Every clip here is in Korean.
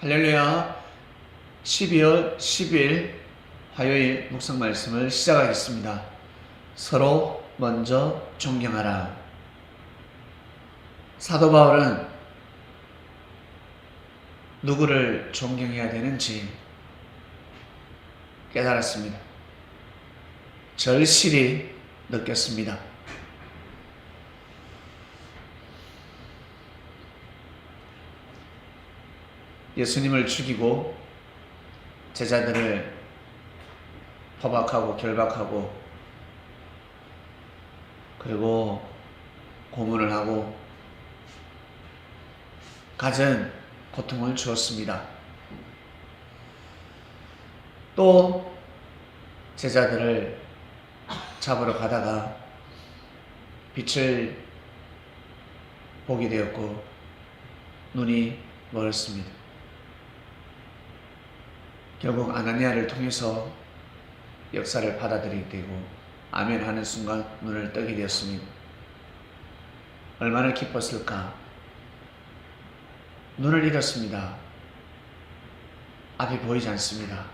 할렐루야. 12월 10일 화요일 묵상 말씀을 시작하겠습니다. 서로 먼저 존경하라. 사도 바울은 누구를 존경해야 되는지 깨달았습니다. 절실히 느꼈습니다. 예수님을 죽이고 제자들을 포박하고 결박하고 그리고 고문을 하고 갖은 고통을 주었습니다. 또 제자들을 잡으러 가다가 빛을 보게 되었고 눈이 멀었습니다. 결국 아나니아를 통해서 역사를 받아들이게 되고 아멘 하는 순간 눈을 뜨게 되었습니다. 얼마나 기뻤을까? 눈을 잃었습니다. 앞이 보이지 않습니다.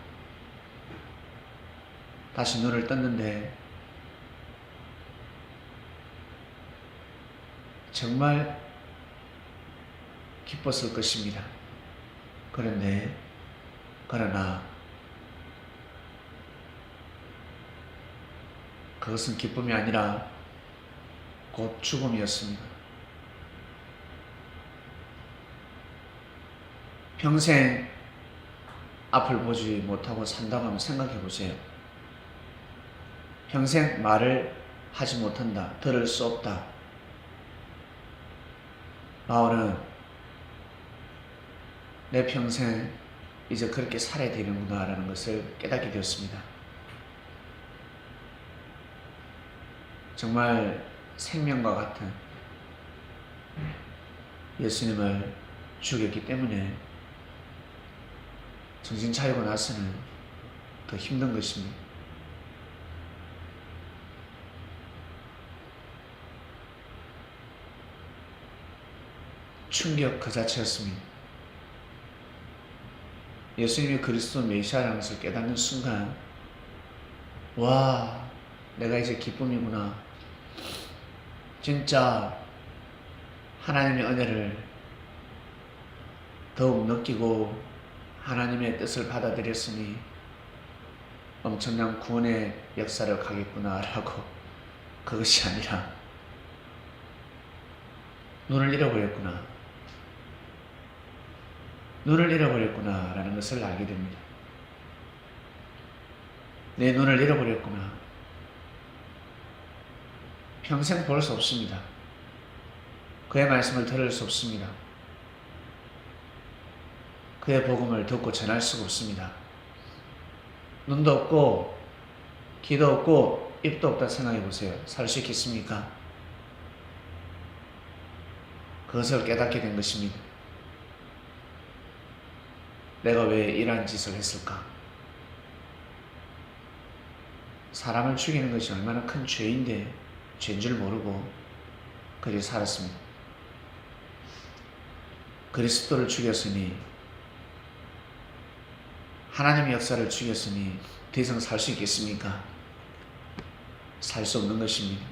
다시 눈을 떴는데 정말 기뻤을 것입니다. 그런데 그러나 그것은 기쁨이 아니라 곧 죽음이었습니다. 평생 앞을 보지 못하고 산다고 하면 생각해 보세요. 평생 말을 하지 못한다. 들을 수 없다. 바울은 내 평생 이제 그렇게 살아야 되는구나라는 것을 깨닫게 되었습니다. 정말 생명과 같은 예수님을 죽였기 때문에 정신 차리고 나서는 더 힘든 것입니다. 충격 그 자체였습니다. 예수님이 그리스도 메시아라는 것을 깨닫는 순간, 와, 내가 이제 기쁨이구나. 진짜 하나님의 은혜를 더욱 느끼고 하나님의 뜻을 받아들였으니 엄청난 구원의 역사를 가겠구나라고 그것이 아니라 눈을 잃어버렸구나. 눈을 잃어버렸구나 라는 것을 알게 됩니다. 내 눈을 잃어버렸구나. 평생 볼 수 없습니다. 그의 말씀을 들을 수 없습니다. 그의 복음을 듣고 전할 수가 없습니다. 눈도 없고, 귀도 없고, 입도 없다 생각해 보세요. 살 수 있겠습니까? 그것을 깨닫게 된 것입니다. 내가 왜 이러한 짓을 했을까? 사람을 죽이는 것이 얼마나 큰 죄인데 죄인 줄 모르고 그리 살았습니다. 그리스도를 죽였으니 하나님의 역사를 죽였으니 더 이상 살 수 있겠습니까? 살 수 없는 것입니다.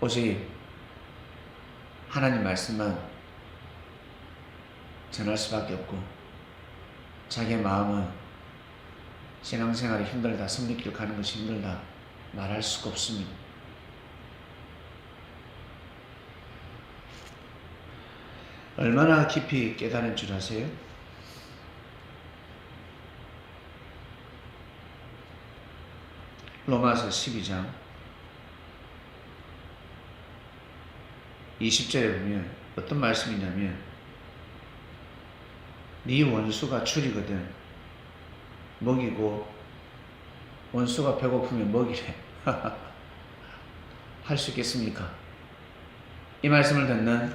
오직 하나님 말씀만 전할 수밖에 없고 자기의 마음은 신앙생활이 힘들다, 성립길 가는 것이 힘들다 말할 수가 없습니다. 얼마나 깊이 깨달은 줄 아세요? 로마서 12장 20절에 보면 어떤 말씀이냐면 네 원수가 줄이거든 먹이고 원수가 배고프면 먹이래 할 수 있겠습니까? 이 말씀을 듣는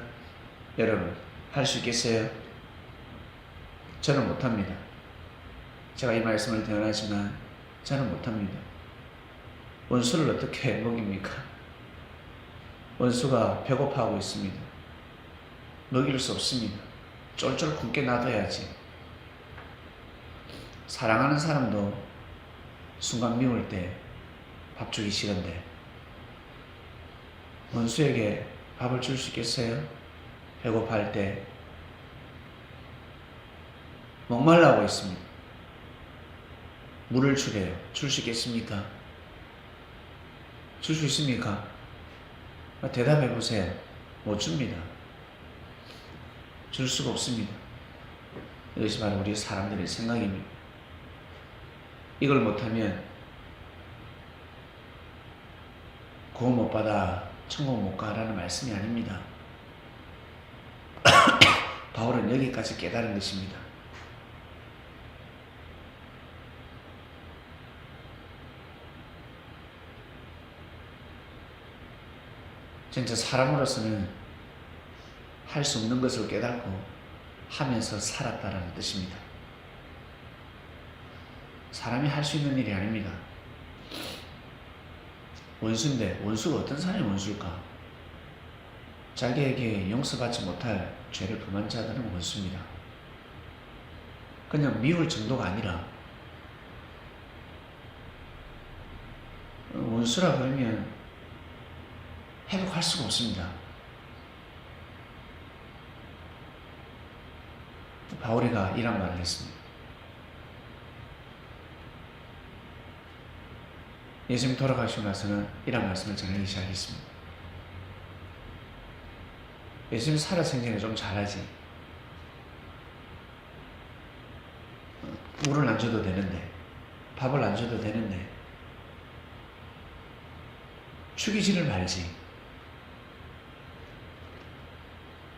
여러분 할 수 있겠어요? 저는 못합니다. 제가 이 말씀을 대언하지만 저는 못합니다. 원수를 어떻게 먹입니까? 원수가 배고파하고 있습니다. 먹일 수 없습니다. 쫄쫄 굶게 놔둬야지. 사랑하는 사람도 순간 미울 때 밥 주기 싫은데 원수에게 밥을 줄 수 있겠어요? 배고파할 때 목말라고 있습니다. 물을 주래요. 줄 수 있겠습니까? 줄 수 있습니까? 대답해 보세요. 못 줍니다. 줄 수가 없습니다. 이것이 바로 우리 사람들의 생각입니다. 이걸 못하면 구원 못 받아 천국 못 가라는 말씀이 아닙니다. 바울은 여기까지 깨달은 것입니다. 진짜 사람으로서는 할 수 없는 것을 깨닫고 하면서 살았다라는 뜻입니다. 사람이 할 수 있는 일이 아닙니다. 원수인데 원수가 어떤 사람이 원수일까? 자기에게 용서받지 못할 죄를 범한 자들은 원수입니다. 그냥 미울 정도가 아니라 원수라 그러면 회복할 수가 없습니다. 바울이가 이런 말을 했습니다. 예수님 돌아가시고 나서는 이런 말씀을 전하기 시작했습니다. 예수님 살아 생전에 좀 잘하지. 물을 안 줘도 되는데, 밥을 안 줘도 되는데, 죽이지를 말지.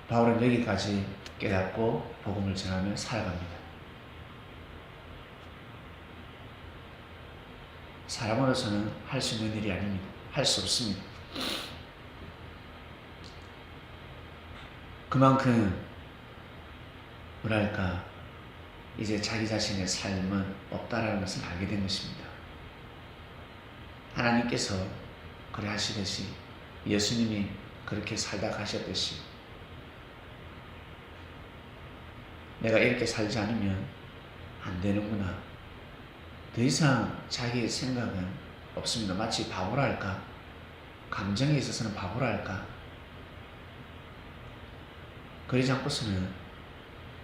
바울은 여기까지 깨닫고 복음을 전하며 살아갑니다. 사람으로서는 할 수 있는 일이 아닙니다. 할 수 없습니다. 그만큼 뭐랄까 이제 자기 자신의 삶은 없다라는 것을 알게 된 것입니다. 하나님께서 그래 하시듯이 예수님이 그렇게 살다 가셨듯이 내가 이렇게 살지 않으면 안 되는구나. 더 이상 자기의 생각은 없습니다. 마치 바보랄까? 감정에 있어서는 바보랄까? 그러지 않고서는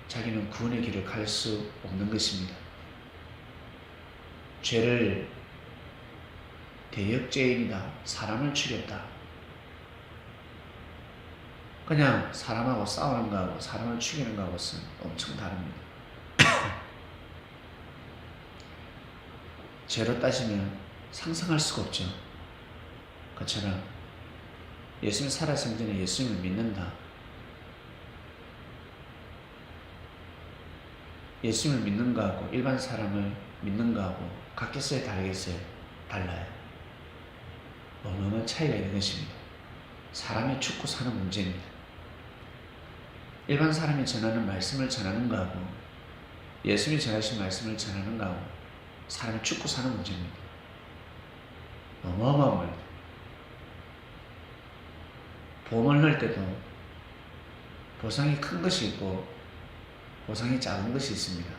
자기는 구원의 길을 갈 수 없는 것입니다. 죄를 대역죄인이다. 사람을 죽였다. 그냥 사람하고 싸우는 거하고 사람을 죽이는 거하고는 엄청 다릅니다. 죄로 따지면 상상할 수가 없죠. 그처럼 예수님 살아생전에 예수님을 믿는다. 예수님을 믿는 거하고 일반 사람을 믿는 거하고 같겠어요? 다르겠어요? 달라요. 어마어마한 차이가 있는 것입니다. 사람이 죽고 사는 문제입니다. 일반 사람이 전하는 말씀을 전하는 거하고 예수님이 전하신 말씀을 전하는 거하고 사람이 죽고 사는 문제입니다. 어마어마한 말입니다. 보험을 넣을 때도 보상이 큰 것이 있고 보상이 작은 것이 있습니다.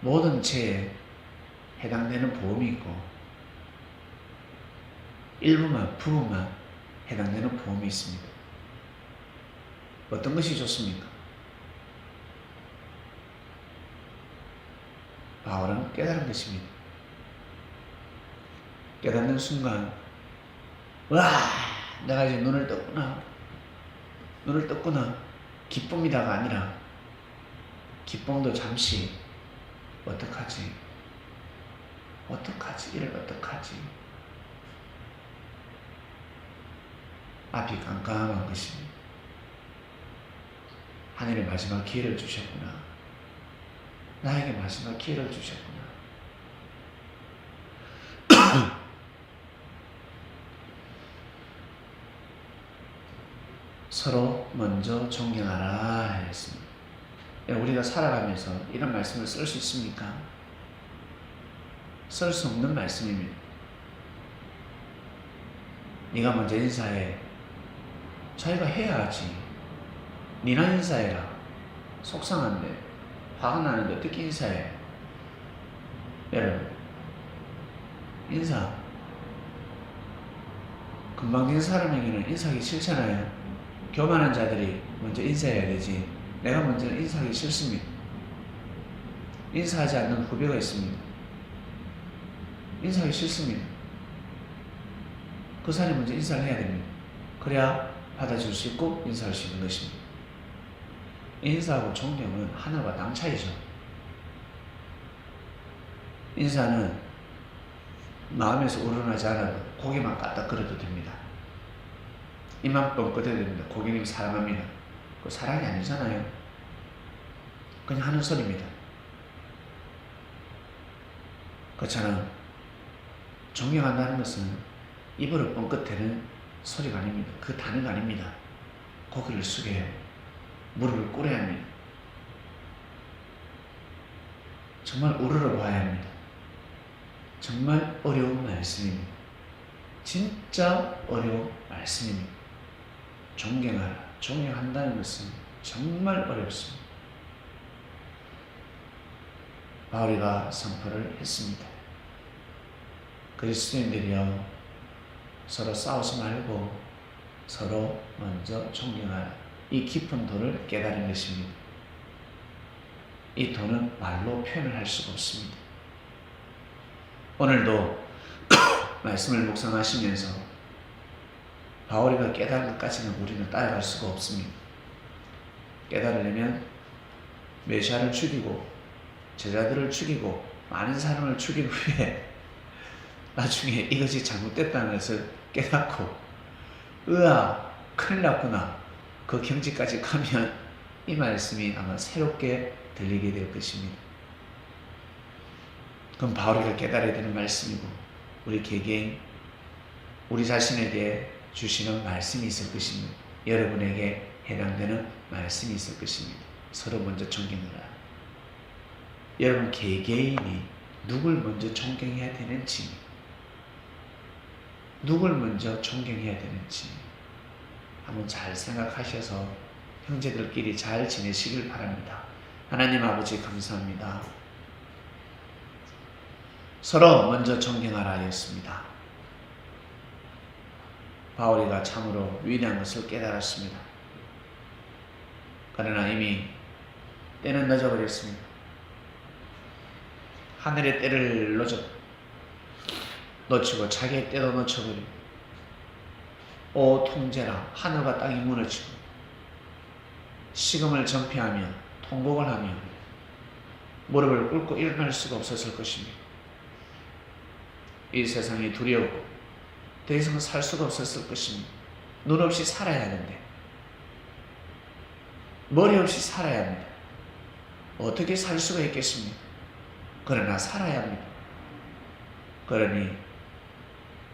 모든 죄에 해당되는 보험이 있고 일부만 부분만 해당되는 보험이 있습니다. 어떤 것이 좋습니까? 바울은 깨달은 것입니다. 깨닫는 순간, 와, 내가 이제 눈을 떴구나. 눈을 떴구나. 기쁨이다가 아니라, 기쁨도 잠시, 어떡하지? 어떡하지? 이를 어떡하지? 앞이 깜깜한 것입니다. 하늘의 마지막 기회를 주셨구나. 나에게 마지막 기회를 주셨구나. 서로 먼저 존경하라 했습니다. 우리가 살아가면서 이런 말씀을 쓸 수 있습니까? 쓸 수 없는 말씀입니다. 네가 먼저 인사해. 자기가 해야지. 니나 인사해라. 속상한데, 화가 나는데 어떻게 인사해? 여러분, 인사. 금방 된 사람에게는 인사하기 싫잖아요. 교만한 자들이 먼저 인사해야 되지. 내가 먼저 인사하기 싫습니다. 인사하지 않는 후배가 있습니다. 인사하기 싫습니다. 그 사람이 먼저 인사를 해야 됩니다. 그래야 받아줄 수 있고 인사할 수 있는 것입니다. 인사하고 존경은 하늘과 땅 차이죠. 인사는 마음에서 우러나지 않아도 고개만 까딱거려도 됩니다. 이만 뻥끗해도 됩니다. 고객님 사랑합니다. 그 사랑이 아니잖아요. 그냥 하는 소리입니다. 그렇잖아. 존경한다는 것은 입으로 뻥끗대는 소리가 아닙니다. 그 단어가 아닙니다. 고개를 숙여요. 무릎을 꿇어야 합니다. 정말 우러러 봐야 합니다. 정말 어려운 말씀입니다. 진짜 어려운 말씀입니다. 존경하라. 존경한다는 것은 정말 어렵습니다. 바울이가 선포를 했습니다. 그리스도인들이여 서로 싸우지 말고 서로 먼저 존경하라. 이 깊은 도를 깨달은 것입니다. 이 도는 말로 표현을 할 수가 없습니다. 오늘도 말씀을 묵상하시면서 바울이가 깨달은 것까지는 우리는 따라갈 수가 없습니다. 깨달으려면 메시아를 죽이고 제자들을 죽이고 많은 사람을 죽인 후에 나중에 이것이 잘못됐다는 것을 깨닫고 으아 큰일 났구나 그 경지까지 가면 이 말씀이 아마 새롭게 들리게 될 것입니다. 그럼 바울이가 깨달아야 되는 말씀이고 우리 개개인 우리 자신에게 주시는 말씀이 있을 것입니다. 여러분에게 해당되는 말씀이 있을 것입니다. 서로 먼저 존경하라. 여러분 개개인이 누굴 먼저 존경해야 되는지 누굴 먼저 존경해야 되는지 한번 잘 생각하셔서 형제들끼리 잘 지내시길 바랍니다. 하나님 아버지 감사합니다. 서로 먼저 존경하라 였습니다. 바울이가 참으로 위대한 것을 깨달았습니다. 그러나 이미 때는 늦어버렸습니다. 하늘의 때를 놓쳐, 놓치고 자기의 때도 놓쳐버리고 오 통제라 하늘과 땅이 무너지고 식음을 전폐하며 통곡을 하며 무릎을 꿇고 일어날 수가 없었을 것입니다. 이 세상이 두려웠고 더 이상 살 수가 없었을 것입니다. 눈 없이 살아야 하는데 머리 없이 살아야 합니다. 어떻게 살 수가 있겠습니까? 그러나 살아야 합니다. 그러니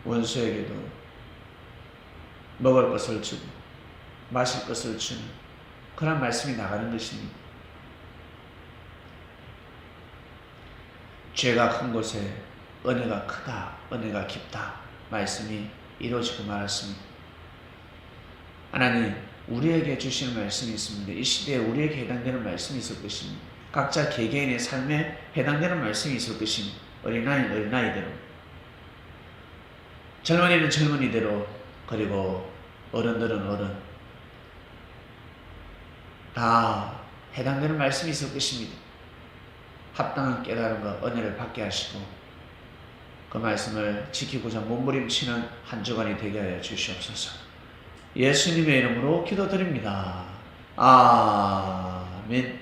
원수에게도 먹을 것을 주고 마실 것을 주는 그런 말씀이 나가는 것입니다. 죄가 큰 곳에 은혜가 크다, 은혜가 깊다 말씀이 이루어지고 말았습니다. 하나님, 우리에게 주시는 말씀이 있습니다. 이 시대에 우리에게 해당되는 말씀이 있을 것입니다. 각자 개개인의 삶에 해당되는 말씀이 있을 것입니다. 어린아이는 어린아이대로, 젊은이는 젊은이대로, 그리고 어른들은 어른. 다 해당되는 말씀이 있을 것입니다. 합당한 깨달음과 은혜를 받게 하시고 그 말씀을 지키고자 몸부림치는 한 주간이 되게 하여 주시옵소서. 예수님의 이름으로 기도드립니다. 아멘.